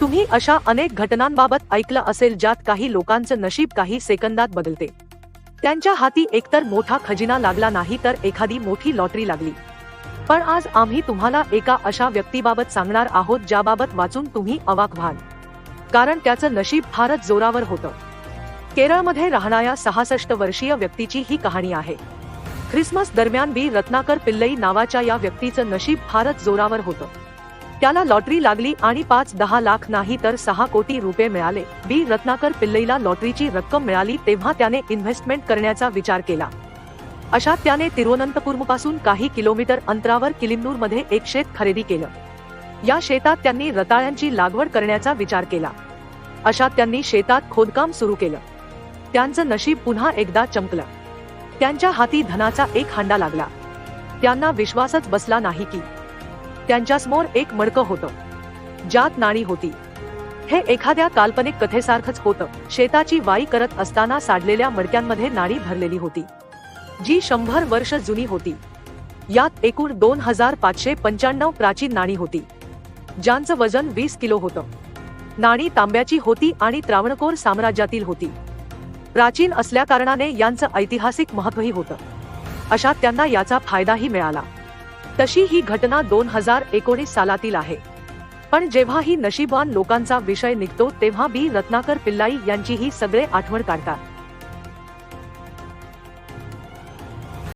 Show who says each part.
Speaker 1: तुम्ही अशा अनेक घटनांबाबत ऐकलं असेल ज्यात काही लोकांचं नशीब काही सेकंदात बदलते. त्यांच्या हाती एकतर मोठा खजिना लागला नाही तर एखादी मोठी लॉटरी लागली. पण आज आम्ही तुम्हाला एका अशा व्यक्तीबाबत सांगणार आहोत ज्याबाबत वाचून तुम्ही अवाक व्हाल. कारण त्याचं नशीब फारच जोरावर होतं. केरळमध्ये राहणाऱ्या सहासष्ट वर्षीय व्यक्तीची ही कहाणी आहे. ख्रिसमस दरम्यान बी रत्नाकर पिल्लई नावाच्या या व्यक्तीचं नशीब फारच जोरावर होतं. त्याला लॉटरी लागली आणि पाच दहा लाख नाही तर सहा कोटी रुपये मिळाले. बी. रत्नाकर पिल्लईला लॉटरीची रक्कम मिळाली तेव्हा त्याने इन्व्हेस्टमेंट करण्याचा विचार केला. अशात त्याने तिरुवनंतपूरपासून काही किलोमीटर अंतरावर किलिमनूरमध्ये एक शेत खरेदी केलं. या शेतात त्यांनी रताळ्यांची लागवड करण्याचा विचार केला. अशात त्यांनी शेतात खोदकाम सुरू केलं. त्यांचं नशीब पुन्हा एकदा चमकलं. त्यांच्या हाती धनाचा एक हांडा लागला. त्यांना विश्वासच बसला नाही की त्यांच्यासमोर एक मडकं होतं. ज्यात नाणी होती. हे एखाद्या काल्पनिक कथेसारखंच होतं. शेताची वाई करत असताना साडलेल्या मडक्यांमध्ये नाणी भरलेली होती. जी शंभर वर्ष जुनी होती. यात एकूण दोन हजार पाचशे पंच्याण्णव प्राचीन नाणी होती. ज्यांचं वजन वीस किलो होतं. नाणी तांब्याची होती आणि त्रावणकोर साम्राज्यातील होती. प्राचीन असल्याकारणाने यांचं ऐतिहासिक महत्वही होतं. अशात त्यांना याचा फायदाही मिळाला. तशी ही घटना दोन हजार एकोणीस सालातील आहे. पण जेव्हा ही नशीबवान लोकांचा विषय निघतो तेव्हा बी. रत्नाकर पिल्लाई यांची ही सगळे आठवण काढतात.